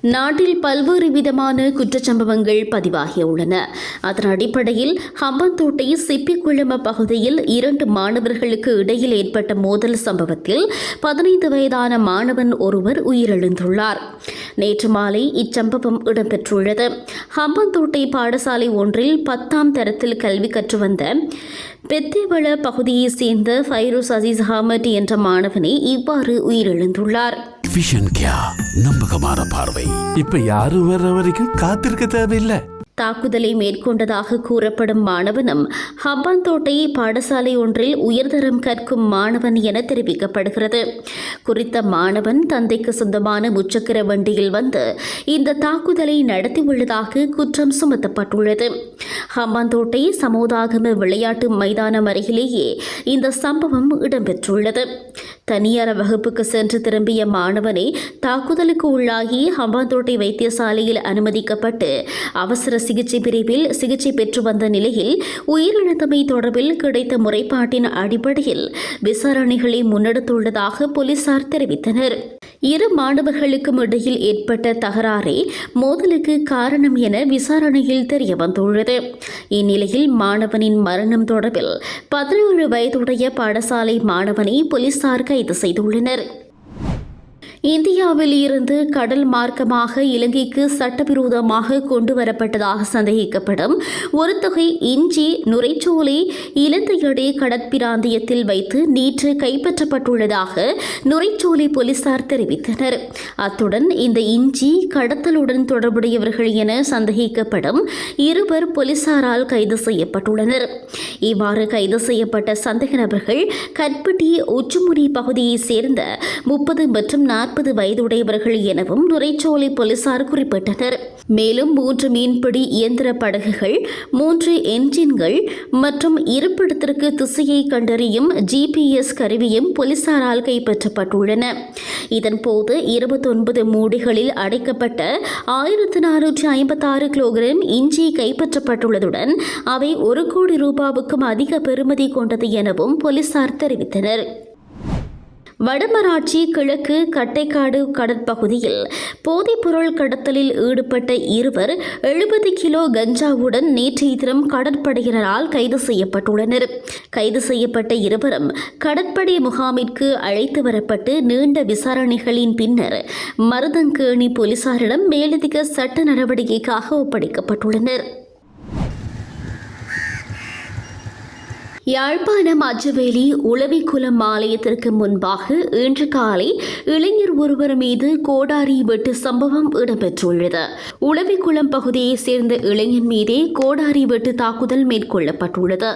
நாட்டில் பல்வேறு விதமான குற்றச்சம்பவங்கள் பதிவாகியுள்ளன. அதன் அடிப்படையில் ஹம்பந்தோட்டை சிப்பிக்குளம பகுதியில் இரண்டு மாணவர்களுக்கு இடையில் ஏற்பட்ட மோதல் சம்பவத்தில் பதினைந்து வயதான மாணவன் ஒருவர் உயிரிழந்துள்ளார். நேற்று மாலை இச்சம்பவம் இடம்பெற்றுள்ளது. ஹம்பந்தோட்டை பாடசாலை ஒன்றில் பத்தாம் தரத்தில் கல்வி கற்று வந்த பெத்தேவள பகுதியைச் சேர்ந்த ஃபைரோஸ் அசீஸ் ஹாமட் என்ற மாணவனே இவ்வாறு உயிரிழந்துள்ளார். நம்பகமான பார்வை. இப்ப யாரும் வர்ற வரைக்கும் காத்திருக்க தேவையில்லை. தாக்குதலை மேற்கொண்டதாக கூறப்படும் மாணவனும் ஹம்பாந்தோட்டை பாடசாலை ஒன்றில் உயர்தரம் கற்கும் மாணவன் என தெரிவிக்கப்படுகிறது. குறித்த மாணவன் தந்தைக்கு சொந்தமான முச்சக்கர வண்டியில் வந்து இந்த தாக்குதலை நடத்தியுள்ளதாக குற்றம் சுமத்தப்பட்டுள்ளது. ஹம்பாந்தோட்டை சமோதாகம விளையாட்டு மைதானம் அருகிலேயே இந்த சம்பவம் இடம்பெற்றுள்ளது. தனியார் வகுப்புக்கு சென்று திரும்பிய மாணவனை தாக்குதலுக்கு உள்ளாகி ஹம்பாந்தோட்டை வைத்தியசாலையில் அனுமதிக்கப்பட்டு அவசர சிகிச்சை பிரிவில் சிகிச்சை பெற்று வந்த நிலையில் உயிரிழந்தமை தொடர்பில் கிடைத்த முறைப்பாட்டின் அடிப்படையில் விசாரணைகளை முன்னெடுத்துள்ளதாக போலீசார் தெரிவித்தனர். இரு மாணவர்களுக்கும் இடையில் ஏற்பட்ட தகராறே மோதலுக்கு காரணம் என விசாரணையில் தெரிய வந்துள்ளது இந்நிலையில் மாணவனின் மரணம் தொடர்பில் பதினேழு வயதுடைய பாடசாலை மாணவனை போலீசார் கைது செய்துள்ளனர். இந்தியாவில் இருந்து கடல் மார்க்கமாக இலங்கைக்கு சட்டவிரோதமாக கொண்டு வரப்பட்டதாக சந்தேகிக்கப்படும். ஒரு தொகை இஞ்சி நுரைச்சோலை இலந்தையடை கடற்பிராந்தியத்தில் வைத்து நேற்று கைப்பற்றப்பட்டுள்ளதாக நுரைச்சோலை போலீசார் தெரிவித்தனர். அத்துடன் இந்த இஞ்சி கடத்தலுடன் தொடர்புடையவர்கள் என சந்தேகிக்கப்படும் இருவர் போலீசாரால் கைது செய்யப்பட்டுள்ளனர். இவ்வாறு கைது செய்யப்பட்ட சந்தேக நபர்கள் கட்பட்டி உச்சுமுறி பகுதியைச் சேர்ந்த முப்பது மற்றும் நாற்பது நாற்பது வயதுடையவர்கள் எனவும் நுரைச்சோலை போலீசார் குறிப்பிட்டனர். மேலும் மூன்று மீன்பிடி இயந்திர படகுகள் மூன்று என்ஜின்கள் மற்றும் இருப்பிடத்திற்கு திசையை கண்டறியும் ஜிபிஎஸ் கருவியும் போலீசாரால் கைப்பற்றப்பட்டுள்ளன. இதன்போது இருபத்தொன்பது மூடிகளில் அடைக்கப்பட்ட ஆயிரத்து நானூற்றி ஐம்பத்தாறு கிலோகிராம் இஞ்சி கைப்பற்றப்பட்டுள்ளதுடன் அவை ஒரு கோடி ரூபாவுக்கும் அதிக பெறுமதி கொண்டது எனவும் போலீசார் தெரிவித்தனர். வடமராட்சி கிழக்கு கட்டைக்காடு கடற்பகுதியில் போதைப்பொருள் கடத்தலில் ஈடுபட்ட இருவர் எழுபது கிலோ கஞ்சாவுடன் நேற்றைய தினம் கடற்படையினரால் கைது செய்யப்பட்டுள்ளனர். கைது செய்யப்பட்ட இருவரும் கடற்படை முகாமிற்கு அழைத்து வரப்பட்டு நீண்ட விசாரணைகளின் பின்னர் மருதங்கேணி போலீசாரிடம் மேலதிக சட்ட நடவடிக்கைக்காக ஒப்படைக்கப்பட்டுள்ளனர். யாழ்ப்பாணம் அஜவேலி உளவிக்குளம் ஆலயத்திற்கு முன்பாக இன்று காலை இளைஞர் ஒருவர் மீது கோடாரி வெட்டு சம்பவம் இடம்பெற்றுள்ளது. உளவிக்குளம் பகுதியைச் சேர்ந்த இளைஞன் மீதே கோடாரி வெட்டு தாக்குதல் மேற்கொள்ளப்பட்டுள்ளது.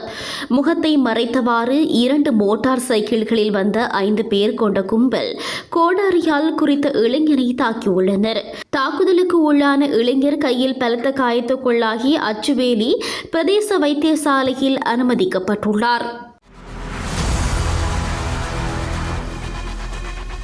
முகத்தை மறைத்தவாறு இரண்டு மோட்டார் சைக்கிள்களில் வந்த ஐந்து பேர் கொண்ட கும்பல் கோடாரியால் குறித்த இளைஞனை தாக்கியுள்ளனர். தாக்குதலுக்கு உள்ளான இளைஞர் கையில் பலத்த காயத்துக்குள்ளாகி அச்சுவேலி பிரதேச வைத்தியசாலையில் அனுமதிக்கப்பட்டுள்ளார்.